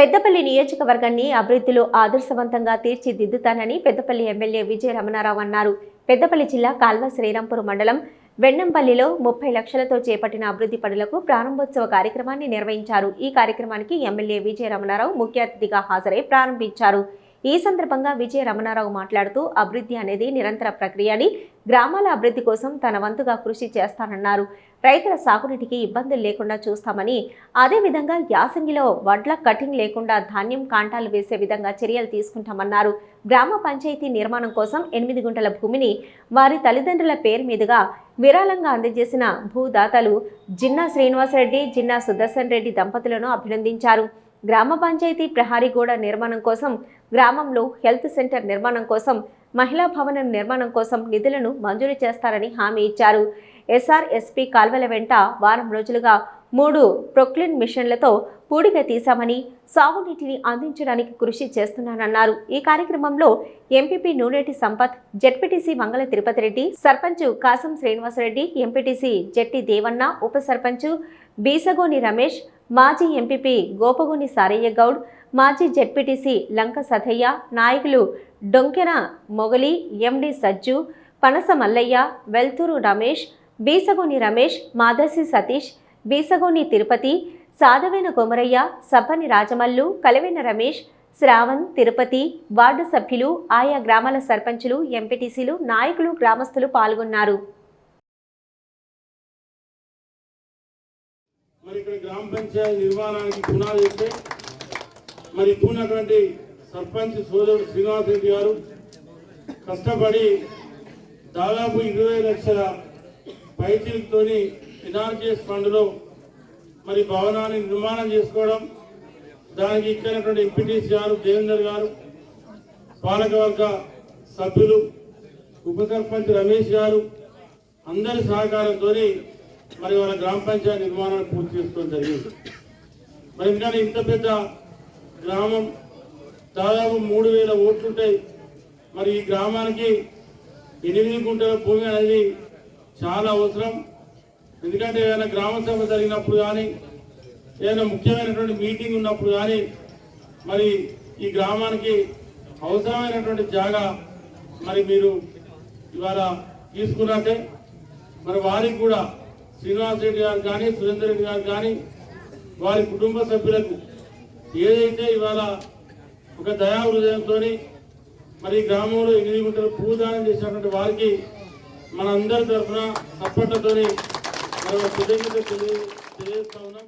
పెద్దపల్లి నియోజకవర్గాన్ని అభివృద్ధిలో ఆదర్శవంతంగా తీర్చిదిద్దుతానని పెద్దపల్లి ఎమ్మెల్యే విజయ రమణారావు అన్నారు. పెద్దపల్లి జిల్లా కాల్వ శ్రీరాంపురం మండలం వెన్నంపల్లిలో ముప్పై లక్షలతో చేపట్టిన అభివృద్ధి పనులకు ప్రారంభోత్సవ కార్యక్రమాన్ని నిర్వహించారు. ఈ కార్యక్రమానికి ఎమ్మెల్యే విజయ రమణారావు ముఖ్య అతిథిగా హాజరై ప్రారంభించారు. ఈ సందర్భంగా విజయ రమణారావు మాట్లాడుతూ అభివృద్ధి అనేది నిరంతర ప్రక్రియ అని గ్రామాల అభివృద్ధి కోసం తన వంతుగా కృషి చేస్తానన్నారు. రైతుల సాగునీటికి ఇబ్బందులు లేకుండా చూస్తామని అదేవిధంగా యాసంగిలో వడ్ల కటింగ్ లేకుండా ధాన్యం కాంటాలు వేసే విధంగా చర్యలు తీసుకుంటామన్నారు. గ్రామ పంచాయతీ నిర్మాణం కోసం ఎనిమిది గుంటల భూమిని వారి తల్లిదండ్రుల పేరు మీదుగా విరాళంగా అందజేసిన భూదాతలు జిన్నా శ్రీనివాసరెడ్డి జిన్నా సుదర్శన్ రెడ్డి దంపతులను అభినందించారు. గ్రామ పంచాయతీ ప్రహారీ గోడ నిర్మాణం కోసం గ్రామంలో హెల్త్ సెంటర్ నిర్మాణం కోసం మహిళా భవనం నిర్మాణం కోసం నిధులను మంజూరు చేస్తారని హామీ ఇచ్చారు. ఎస్ఆర్ఎస్పీ కాల్వల వెంట వారం రోజులుగా మూడు ప్రొక్లిన్ మిషన్లతో పూడిక తీశామని సాగునీటిని అందించడానికి కృషి చేస్తున్నానన్నారు. ఈ కార్యక్రమంలో MPP Nuneti Sampath ZPTC Mangala Tirupati Reddy sarpanch Kasam Srinivasa Reddy MPTC Jatti Devanna ఉప సర్పంచ్ బీసగోని రమేష్ మాజీ ఎంపీపీ గోపగోని సారయ్య గౌడ్ మాజీ జెడ్పీటీసీ లంక సథయ్య నాయకులు డొంకెన మొగలి ఎండి సజ్జు పనస మల్లయ్య వెల్తూరు రమేష్ బీసగోని రమేష్ మాదర్శి సతీష్ బీసగోని తిరుపతి సాధవైన కొమరయ్య సబ్బని రాజమల్లు కలివెన రమేష్ శ్రావణ్ తిరుపతి వార్డు సభ్యులు ఆయా గ్రామాల సర్పంచులు ఎంపీటీసీలు నాయకులు గ్రామస్తులు పాల్గొన్నారు. మరి ఇక్కడ గ్రామ పంచాయతీ నిర్మాణానికి పునాది మరి ఇప్పుడు ఉన్నటువంటి సర్పంచ్ సోదరుడు శ్రీనివాస్ రెడ్డి గారు కష్టపడి దాదాపు ఇరవై లక్షల పైచీలతోని ఎన్ఆర్జీఎస్ ఫండ్లో మరి భవనాన్ని నిర్మాణం చేసుకోవడం దానికి ఇచ్చినటువంటి ఎంపీటీసీ గారు దేవేందర్ గారు పాలకవర్గ సభ్యులు ఉప సర్పంచ్ రమేష్ గారు అందరి సహకారంతో మరి వాళ్ళ గ్రామ పంచాయతీ నిర్మాణాన్ని పూర్తి చేసుకోవడం జరిగింది. మరి ఇంకా ఇంత పెద్ద గ్రామం దాదాపు మూడు వేల ఓట్లుంటాయి. మరి ఈ గ్రామానికి ఎనిమిది గుంటల భూమి అనేది చాలా అవసరం. ఎందుకంటే ఏదైనా గ్రామ సభ జరిగినప్పుడు కానీ ఏదైనా ముఖ్యమైనటువంటి మీటింగ్ ఉన్నప్పుడు కానీ మరి ఈ గ్రామానికి అవసరమైనటువంటి జాగా మరి మీరు ఇవాళ తీసుకున్నట్టే. మరి వారికి కూడా శ్రీనివాస్ రెడ్డి గారు కానీ సురేందర్ రెడ్డి గారు కానీ వారి కుటుంబ సభ్యులకు ఏదైతే ఇవాళ ఒక దయా హృదయంతో మరి గ్రామంలో ఎనిమిది గుంటలు భూదానం చేసినటువంటి వారికి మనందరి తరఫున సప్పట్లతోని మరి కృతజ్ఞత తెలియ తెలియజేస్తా ఉన్నాం.